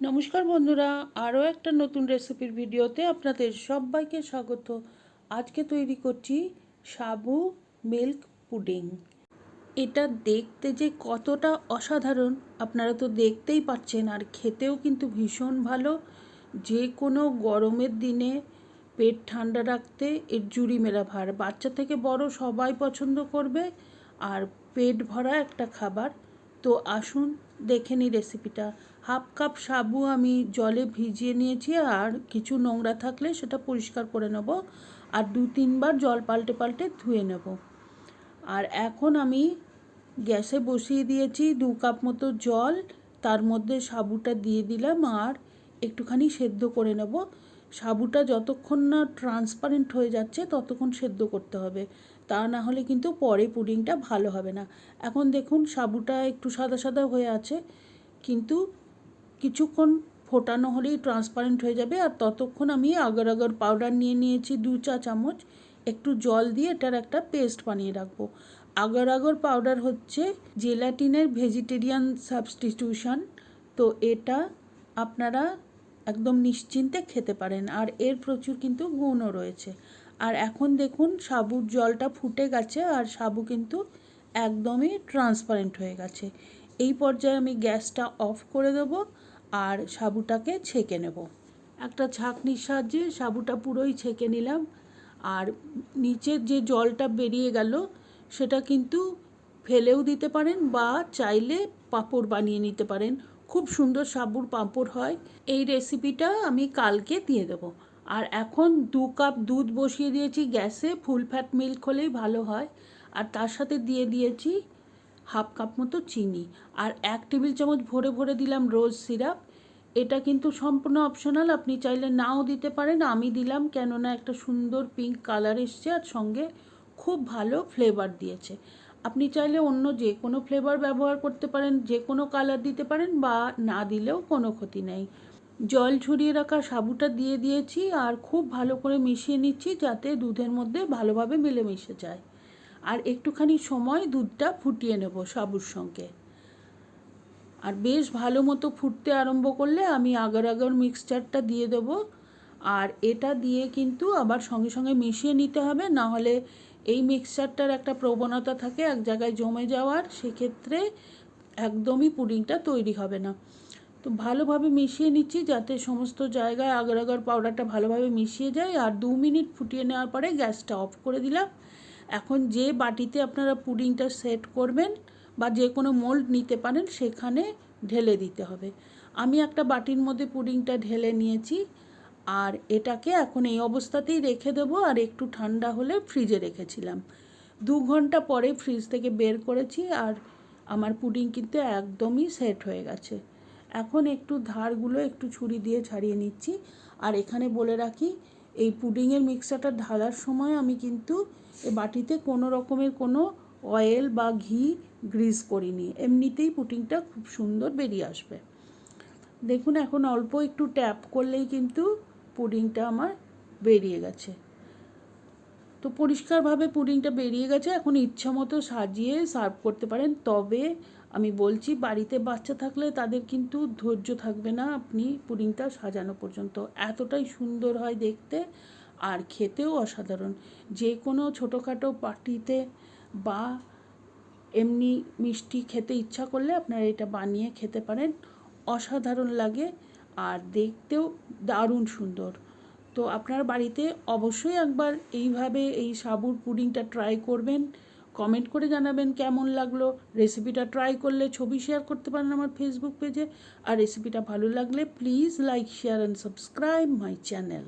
নমস্কার বন্ধুরা, আরও একটা নতুন রেসিপির ভিডিওতে আপনাদের সবাইকে স্বাগত। আজকে তৈরি করছি সাবু মিল্ক পুডিং। এটা দেখতে যে কতটা অসাধারণ, আপনারা তো দেখতেই পাচ্ছেন আর খেতেও কিন্তু ভীষণ ভালো। যে কোনো গরমের দিনে পেট ঠান্ডা রাখতে এর জুড়ি মেলা ভার। বাচ্চা থেকে বড় সবাই পছন্দ করবে আর পেট ভরা একটা খাবার। তো আসুন দেখে নিই রেসিপিটা। হাফ কাপ সাবু আমি জলে ভিজিয়ে নিয়েছি, আর কিছু নোংরা থাকলে সেটা পরিষ্কার করে নেব, আর দু তিনবার জল পাল্টে পাল্টে ধুয়ে নেব। আর এখন আমি গ্যাসে বসিয়ে দিয়েছি দু কাপ মতো জল, তার মধ্যে সাবুটা দিয়ে দিলাম, আর একটুখানি সেদ্ধ করে নেব। সাবুটা যতক্ষণ না ট্রান্সপারেন্ট হয়ে যাচ্ছে, ততক্ষণ সেদ্ধ করতে হবে। তা না হলে কিন্তু পরে পুডিংটা ভালো হবে না। এখন দেখুন, সাবুটা একটু সাদা সাদা হয়ে আছে, কিন্তু কিছুক্ষণ ফোটানো হলেই ট্রান্সপারেন্ট হয়ে যাবে আর ততক্ষণ আমি আগর আগর পাউডার নিয়ে নিয়েছি দু চা চামচ। একটু জল দিয়ে এটার একটা পেস্ট বানিয়ে রাখব। আগর আগর পাউডার হচ্ছে জেলাটিনের ভেজিটেরিয়ান সাবস্টিটিউশন তো এটা আপনারা একদম নিশ্চিন্তে খেতে পারেন আর এর প্রচুর কিন্তু গুণও রয়েছে। আর এখন দেখুন সাবুর জলটা ফুটে গেছে আর সাবু কিন্তু একদমই ট্রান্সপারেন্ট হয়ে গেছে। এই পর্যায়ে আমি গ্যাসটা অফ করে দেব আর সাবুটাকে ছেঁকে নেব। একটা ছাঁকনির সাহায্যে সাবুটা পুরোই ছেঁকে নিলাম। আর নিচের যে জলটা বেরিয়ে গেল, সেটা কিন্তু ফেলেও দিতে পারেন বা চাইলে পাঁপড় বানিয়ে নিতে পারেন। খুব সুন্দর সাবুর পাঁপড় হয়। এই রেসিপিটা আমি কালকে দিয়ে দেবো। আর এখন দু কাপ দুধ বসিয়ে দিয়েছি গ্যাসে। ফুল ফ্যাট মিল্ক হলেই ভালো হয়। আর তার সাথে দিয়ে দিয়েছি হাফ কাপ মতো চিনি আর এক টেবিল চামচ ভরে ভরে দিলাম রোজ সিরাপ। এটা কিন্তু সম্পূর্ণ অপশনাল আপনি চাইলে নাও দিতে পারেন। আমি দিলাম কেননা একটা সুন্দর পিঙ্ক কালার এসছে আর সঙ্গে খুব ভালো ফ্লেভার দিয়েছে। আপনি চাইলে অন্য যে কোনো ফ্লেভার ব্যবহার করতে পারেন যে কোনো কালার দিতে পারেন বা না দিলেও কোনো ক্ষতি নেই। জল ঝরিয়ে রাখা সাবুটা দিয়ে দিয়েছি আর খুব ভালো করে মিশিয়ে নিচ্ছি যাতে দুধের মধ্যে ভালোভাবে মিলেমিশে যায়। আর একটুখানি সময় দুধটা ফুটিয়ে নেব সাবুর সঙ্গে। আর বেশ ভালো মতো ফুটতে আরম্ভ করলে আমি আগার আগার মিক্সচারটা দিয়ে দেব। আর এটা দিয়ে কিন্তু আবার সঙ্গে সঙ্গে মিশিয়ে নিতে হবে, না হলে এই মিক্সচারটার একটা প্রবণতা থাকে এক জায়গায় জমে যাওয়ার, সেক্ষেত্রে একদমই পুডিংটা তৈরি হবে না। তো ভালোভাবে মিশিয়ে নিচ্ছি যাতে সমস্ত জায়গায় আগার আগার পাউডারটা ভালোভাবে মিশিয়ে যায়। আর দু মিনিট ফুটিয়ে নেওয়ার পরে গ্যাসটা অফ করে দিলাম। এখন যে বাটিতে আপনারা পুডিংটা সেট করবেন বা যে কোনো মোল্ড নিতে পারেন, সেখানে ঢেলে দিতে হবে। আমি একটা বাটির মধ্যে পুডিংটা ঢেলে নিয়েছি আর এটাকে এখন এই অবস্থাতেই রেখে দেবো আর একটু ঠান্ডা হলে ফ্রিজে রেখেছিলাম। দু ঘণ্টা পরে ফ্রিজ থেকে বের করেছি আর আমার পুডিং কিন্তু একদমই সেট হয়ে গেছে। এখন একটু ধারগুলো একটু ছুরি দিয়ে ছাড়িয়ে নিচ্ছি আর এখানে বলে রাখি এই পুডিংয়ের মিক্সারটা ঢালার সময় আমি কিন্তু এ বাটিতে কোনো রকমের কোনো অয়েল বা ঘি গ্রিজ করিনি। এমনিতেই পুটিংটা খুব সুন্দর বেরিয়ে আসবে। দেখুন, এখন অল্প একটু ট্যাপ করলেই কিন্তু পুডিংটা আমার বেরিয়ে গেছে। তো পরিষ্কারভাবে পুডিংটা বেরিয়ে গেছে, এখন ইচ্ছা মতো সাজিয়ে সার্ভ করতে পারেন। তবে আমি বলছি, বাড়িতে বাচ্চা থাকলে তাদের কিন্তু ধৈর্য থাকবে না আপনি পুডিংটা সাজানো পর্যন্ত। এতটাই সুন্দর হয় দেখতে আর খেতেও অসাধারণ। যে কোনো ছোটোখাটো পার্টিতে বা এমনি মিষ্টি খেতে ইচ্ছা করলে আপনারা এটা বানিয়ে খেতে পারেন। অসাধারণ লাগে আর দেখতেও দারুণ সুন্দর। তো আপনার বাড়িতে অবশ্যই একবার এইভাবে এই সাবুর পুডিংটা ট্রাই করবেন। কমেন্ট করে জানাবেন কেমন লাগল। রেসিপিটা ট্রাই করলে ছবি শেয়ার করতে পারেন আমার ফেসবুক পেজে আর রেসিপিটা ভালো লাগলে please like share and subscribe my channel